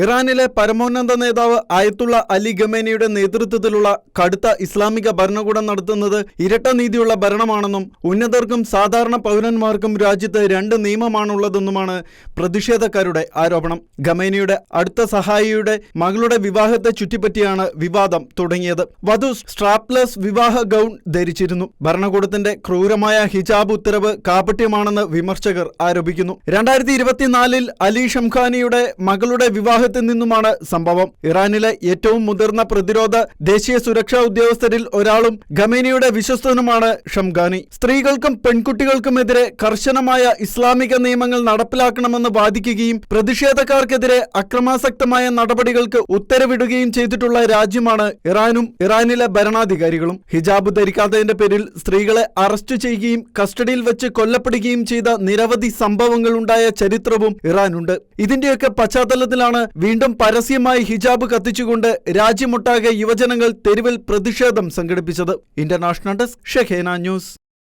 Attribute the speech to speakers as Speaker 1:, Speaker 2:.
Speaker 1: ഇറാനിലെ പരമോന്നത നേതാവ് ആയത്തുള്ള അലി ഗമേനിയുടെ നേതൃത്വത്തിലുള്ള കടുത്ത ഇസ്ലാമിക ഭരണകൂടം നടത്തുന്നത് ഇരട്ട നീതിയുള്ള ഭരണമാണെന്നും ഉന്നതർക്കും സാധാരണ പൗരന്മാർക്കും രാജ്യത്ത് രണ്ട് നിയമമാണുള്ളതെന്നുമാണ് പ്രതിഷേധക്കാരുടെ ആരോപണം. ഗമേനിയുടെ അടുത്ത സഹായിയുടെ മകളുടെ വിവാഹത്തെ ചുറ്റിപ്പറ്റിയാണ് വിവാദം തുടങ്ങിയത്. വധു സ്ട്രാപ്ലെസ് വിവാഹ ഗൗൺ ധരിച്ചിരുന്നു. ഭരണകൂടത്തിന്റെ ക്രൂരമായ ഹിജാബ് ഉത്തരവ് കാപട്യമാണെന്ന് വിമർശകർ ആരോപിക്കുന്നു. രണ്ടായിരത്തി ഇരുപത്തിനാലിൽ അലി ഷംഖാനിയുടെ മകളുടെ വിവാഹത്തിൽ നിന്നുമാണ് സംഭവം. ഇറാനിലെ ഏറ്റവും മുതിർന്ന പ്രതിരോധ ദേശീയ സുരക്ഷാ ഉദ്യോഗസ്ഥരിൽ ഒരാളും ഖമേനിയുടെ വിശ്വസ്തനുമാണ് ഷംഖാനി. സ്ത്രീകൾക്കും പെൺകുട്ടികൾക്കുമെതിരെ കർശനമായ ഇസ്ലാമിക നിയമങ്ങൾ നടപ്പിലാക്കണമെന്ന് വാദിക്കുകയും പ്രതിഷേധക്കാർക്കെതിരെ അക്രമാസക്തമായ നടപടികൾക്ക് ഉത്തരവിടുകയും ചെയ്തിട്ടുള്ള രാജ്യമാണ് ഇറാനും ഇറാനിലെ ഭരണാധികാരികളും. ഹിജാബ് ധരിക്കാത്തതിന്റെ പേരിൽ സ്ത്രീകളെ അറസ്റ്റ് ചെയ്യുകയും കസ്റ്റഡിയിൽ വെച്ച് കൊല്ലപ്പെടുകയും ചെയ്ത നിരവധി സംഭവങ്ങളുണ്ടായ ചരിത്രവും ഇറാനുണ്ട്. ഇതിന്റെയൊക്കെ പശ്ചാത്തലത്തിലാണ് വീണ്ടും പരസ്യമായി ഹിജാബ് കത്തിച്ചുകൊണ്ട് രാജ്യമൊട്ടാകെ യുവജനങ്ങൾ തെരുവിൽ പ്രതിഷേധം സംഘടിപ്പിച്ചത്. ഇന്റർനാഷണൽ ഡെസ്ക് ഷെഖേന ന്യൂസ്.